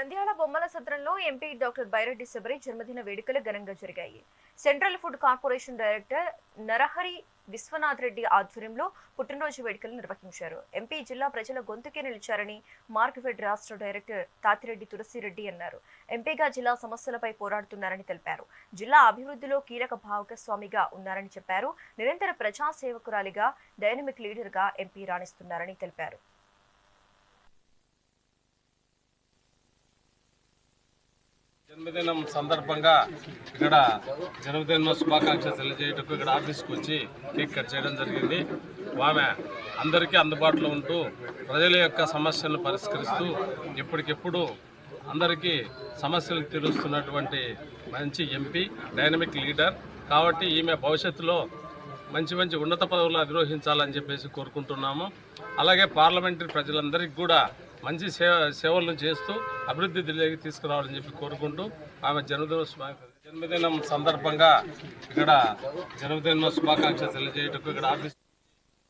నంద్యాల బొమ్మల సత్రంలో MP doctor Byreddy Sabari జన్మదిన వేడుకలు ఘనంగా జరిగాయి. Central food corporation director Narahari Vishwanath Reddy ఆధ్వర్యంలో పుట్టినరోజు వేడుకలు నిర్వహించారు. ఎంపీ జిల్లా ప్రజల గొంతుకే నిలిచారని మార్క్ఫెడ్ రాష్ట్ర డైరెక్టర్ తాతిరెడ్డి తులసిరెడ్డి అన్నారు. ఎంపీగా జిల్లా సమస్యలపై పోరాడుతున్నారని తెలిపారు. జిల్లా అభివృద్ధిలో కీలక భాగస్వామిగా ఉన్నారని చెప్పారు. నిరంతర ప్రజా సేవకురాలిగా డైనమిక్ లీడర్గా ఎంపీ రాణిస్తున్నారని తెలిపారు. జన్మదినం సందర్భంగా ఇక్కడ జన్మదిన శుభాకాంక్షలు తెలియజేయటకు ఇక్కడ ఆఫీస్కి వచ్చి కేక్ కట్ చేయడం జరిగింది. ఆమె అందరికీ అందుబాటులో ఉంటూ ప్రజల యొక్క సమస్యలను పరిష్కరిస్తూ ఎప్పటికెప్పుడు అందరికీ సమస్యలు తీరుస్తున్నటువంటి మంచి ఎంపీ డైనమిక్ లీడర్. కాబట్టి ఈమె భవిష్యత్తులో మంచి మంచి ఉన్నత పదవులు అధిరోహించాలని చెప్పేసి కోరుకుంటున్నాము. అలాగే పార్లమెంటరీ ప్రజలందరికీ కూడా మంచి సేవ సేవలను చేస్తూ అభివృద్ధి దిశలోకి తీసుకురావాలని చెప్పి కోరుకుంటూ ఆమె జన్మదిన శుభా- జన్మదినం సందర్భంగా ఇక్కడ జన్మదిన శుభాకాంక్షలు తెలియజేయటకు ఇక్కడ ఆఫీస్